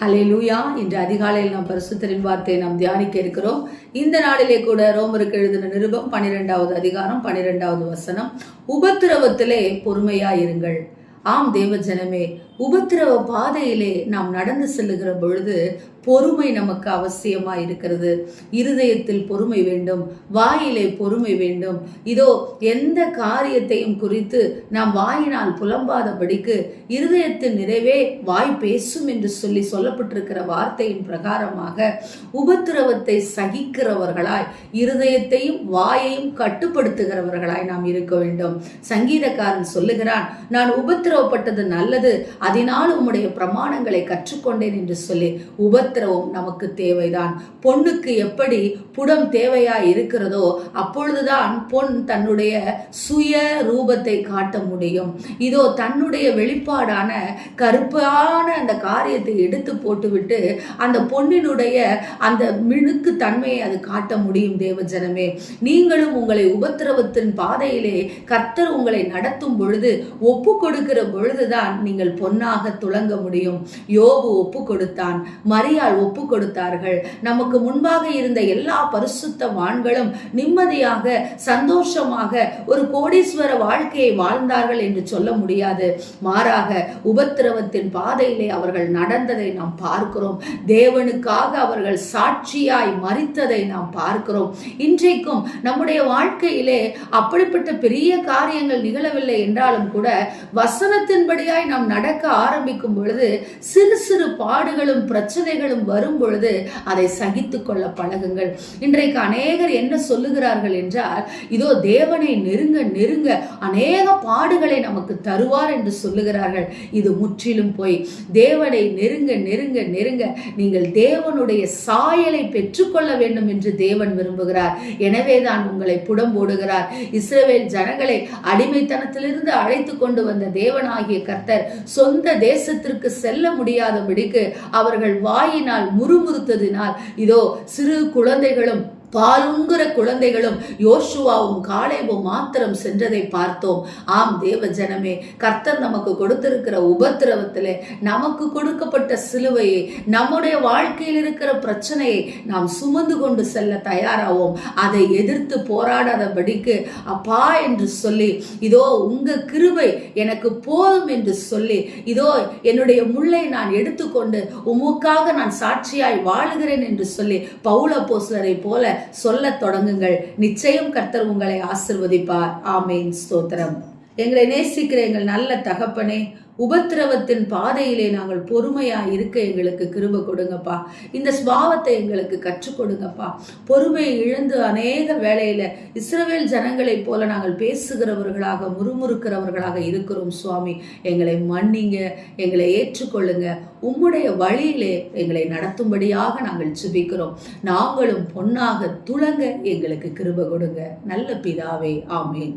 ஹலே லூயா இன்று அதிகாலையில் நாம் பரிசுத்தரின் வார்த்தையை நாம் தியானிக்க இருக்கிறோம். இந்த நாளிலே கூட ரோமருக்கு எழுதின நிருபம் பனிரெண்டாவது அதிகாரம் பனிரெண்டாவது வசனம். உபத்திரவத்திலே பொறுமையா இருங்கள் ஆம் தேவஜனமே உபத்திரவ பாதையிலே நாம் நடந்து செல்லுகிற பொழுது பொறுமை நமக்கு அவசியமா இருக்கிறது. இருதயத்தில் பொறுமை வேண்டும் வாயிலே பொறுமை வேண்டும். இதோ எந்த காரியத்தையும் குறித்து நாம் வாயினால் புலம்பாதபடிக்கு இருதயத்தின் நிறைவே வாய் பேசும் என்று சொல்லி சொல்லப்பட்டிருக்கிற வார்த்தையின் பிரகாரமாக உபத்திரவத்தை சகிக்கிறவர்களாய் இருதயத்தையும் வாயையும் கட்டுப்படுத்துகிறவர்களாய் நாம் இருக்க வேண்டும். சங்கீதக்காரன் சொல்லுகிறான் நான் உபத்திரவப்பட்டது நல்லது. அதனால் உம்முடைய பிரமாணங்களை கற்றுக்கொண்டேன் என்று சொல்லி உபத்திரவம் நமக்கு தேவைதான். பொண்ணுக்கு எப்படி புடம் தேவையா இருக்கிறதோ அப்பொழுதுதான் பொன் தன்னுடைய சுய ரூபத்தை காட்ட முடியும். இதோ தன்னுடைய வெளிப்பாடான கருப்பான அந்த காரியத்தை எடுத்து போட்டுவிட்டு அந்த பொண்ணினுடைய அந்த மினுக்கு தன்மையை அது காட்ட முடியும் தேவஜனமே. நீங்களும் உங்களை உபத்திரவத்தின் பாதையிலே கர்த்தர் உங்களை நடத்தும் பொழுது ஒப்பு கொடுக்கிற பொழுதுதான் நீங்கள் பொன்னாக துளங்க முடியும். யோபு ஒப்பு கொடுத்தான் மரியாள் ஒப்பு கொடுத்தார்கள் நமக்கு முன்பாக இருந்த எல்லா பரிசுத்த வான்களும் நிம்மதியாக சந்தோஷமாக ஒரு கோடீஸ்வர வாழ்க்கையை வாழ்ந்தார்கள் என்று சொல்ல முடியாது. மாறாக உபத்திரவத்தின் பாதையிலே அவர்கள் நடந்ததை நாம் பார்க்கிறோம். தேவனுக்காக அவர்கள் சாட்சியாய் மறித்ததை நாம் பார்க்கிறோம். இன்றைக்கும் நம்முடைய வாழ்க்கையிலே அப்படிப்பட்ட பெரிய காரியங்கள் நிகழவில்லை என்றாலும் கூட வச வசனத்தின்படியாய் நாம் நடக்க ஆரம்பிக்கும் பொழுது சிறு சிறு பாடுகளும் பிரச்சனைகளும் வரும் பொழுது அதை சகித்து கொள்ள பழகுங்கள். இன்றைக்கு அநேகர் என்ன சொல்லுகிறார்கள் என்றால் இதோ தேவனை நெருங்க நெருங்க அநேக பாடுகளை நமக்கு தருவார் என்று சொல்லுகிறார்கள். இது முற்றிலும் போய். தேவனை நெருங்க நெருங்க நெருங்க நீங்கள் தேவனுடைய சாயலை பெற்றுக்கொள்ள வேண்டும் என்று தேவன் விரும்புகிறார். எனவே தான் உங்களை புடம் போடுகிறார். இஸ்ரேல் ஜனங்களை அடிமைத்தனத்திலிருந்து அழைத்து கொண்டு வந்த தேவனாகிய கர்த்தர் சொந்த தேசத்திற்கு செல்ல முடியாதபடிக்கு அவர்கள் வாயினால் முறுமுறுத்ததினால் இதோ சிறு குழந்தைகளும் பாலுங்குற குழந்தைகளும் யோசுவாவும் காலேவும் மாத்திரம் சென்றதை பார்த்தோம். ஆம் தேவ ஜனமே கர்த்தர் நமக்கு கொடுத்திருக்கிற உபத்திரவத்தில் நமக்கு கொடுக்கப்பட்ட சிலுவையை நம்முடைய வாழ்க்கையில் இருக்கிற பிரச்சனையை நாம் சுமந்து கொண்டு செல்ல தயாராவோம். அதை எதிர்த்து போராடாதபடிக்கு அப்பா என்று சொல்லி இதோ உங்க கிருபை எனக்கு போதும் என்று சொல்லி இதோ என்னுடைய முள்ளை நான் எடுத்துக்கொண்டு உமக்காக நான் சாட்சியாய் வாழுகிறேன் என்று சொல்லி பவுல போஸ்லரை போல சொல்லத் தொடங்குங்கள். நிச்சயம் கர்த்தர் உங்களை ஆசிர்வதிப்பார். ஆமேன். ஸ்தோத்திரம். எங்களை நேசிக்கிற எங்கள் நல்ல தகப்பனே உபத்திரவத்தின் பாதையிலே நாங்கள் பொறுமையா இருக்க எங்களுக்கு கிருப கொடுங்கப்பா. இந்த ஸ்வாவத்தை எங்களுக்கு கற்றுக் கொடுங்கப்பா. பொறுமையை இழந்து அநேக வேளையில இஸ்ரவேல் ஜனங்களைப் போல நாங்கள் பேசுகிறவர்களாக முறுமுறுக்கிறவர்களாக இருக்கிறோம் சுவாமி. எங்களை மன்னிங்க எங்களை ஏற்றுக்கொள்ளுங்க. உம்முடைய வழியிலே எங்களை நடத்தும்படியாக நாங்கள் சுபிக்கிறோம் நாங்களும் பொன்னாக துளங்க எங்களுக்கு கிருப கொடுங்க. நல்ல பிதாவே ஆமேன்.